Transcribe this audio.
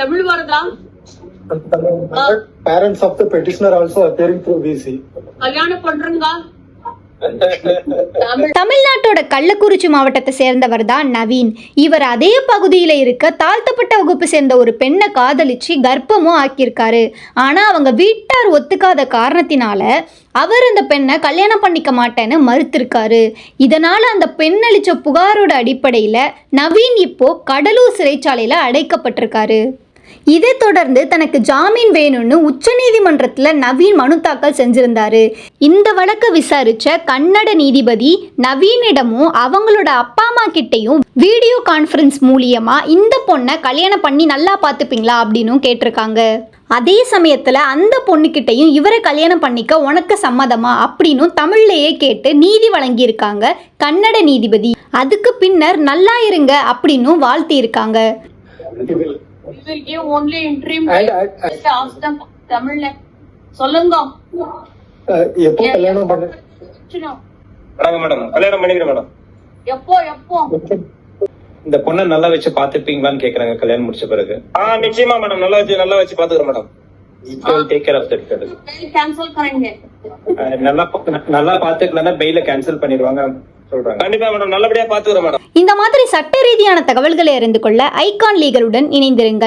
தமிழ் வருதா? Parents of the petitioner also appearing through VC. கல்யாணம் பண்றீங்க தமிழ்நாட்டோட கள்ளக்குறிச்சி மாவட்டத்தை சேர்ந்தவர் தான் நவீன். இவர் அதே பகுதியில் இருக்க தாழ்த்தப்பட்ட வகுப்பு சேர்ந்த ஒரு பெண்ணை காதலிச்சு கர்ப்பமும் ஆக்கியிருக்காரு. ஆனால் அவங்க வீட்டார் ஒத்துக்காத காரணத்தினால அவர் அந்த பெண்ணை கல்யாணம் பண்ணிக்க மாட்டேன்னு மறுத்திருக்காரு. இதனால் அந்த பெண் அளித்த புகாரோட அடிப்படையில் நவீன் இப்போ கடலூர் சிறைச்சாலையில் அடைக்கப்பட்டிருக்காரு. இதை தொடர்ந்து தனக்கு ஜாமீன் வேணும்னு உச்சநீதிமன்றத்தில் நவீன் மனு தாக்கல் செஞ்சிருந்தாரு. இந்த வழக்கை விசாரிச்ச கன்னட நீதிபதி நவீனிடமும் அவங்களோட அப்பா அம்மா கிட்டையும் வீடியோ கான்ஃபரன்ஸ் மூலியமா இந்த பொண்ணை கல்யாணம் பண்ணி நல்லா பார்த்துப்பீங்களா அப்படின்னும் கேட்டிருக்காங்க. அதே சமயத்தில் அந்த பொண்ணுக்கிட்டையும் இவரை கல்யாணம் பண்ணிக்க உனக்கு சம்மதமா அப்படின்னும் தமிழ்லையே கேட்டு நீதி வழங்கியிருக்காங்க கன்னட நீதிபதி. அதுக்கு பின்னர் நல்லா இருங்க அப்படின்னும் வாழ்த்தியிருக்காங்க. will give only interim சொல்லுங்க. எப்போ கல்யாணம் மேடம். கல்யாணம் பண்ணிக்கிறேன் மேடம். எப்போ எப்போ? இந்த பொண்ணை நல்லா வச்சு பாத்துப்பீங்களான்னு கேக்குறாங்க. கல்யாணம் முடிச்ச பிறகு. ஆ நிச்சயமா மேடம். நல்லா வச்சு நல்லா வச்சு பாத்துக்கிறேன் மேடம். இந்த மாதிரி சட்ட ரீதியான தகவல்களை அறிந்து கொள்ள ஐகான் லீகலுடன் இணைந்திருங்கள்.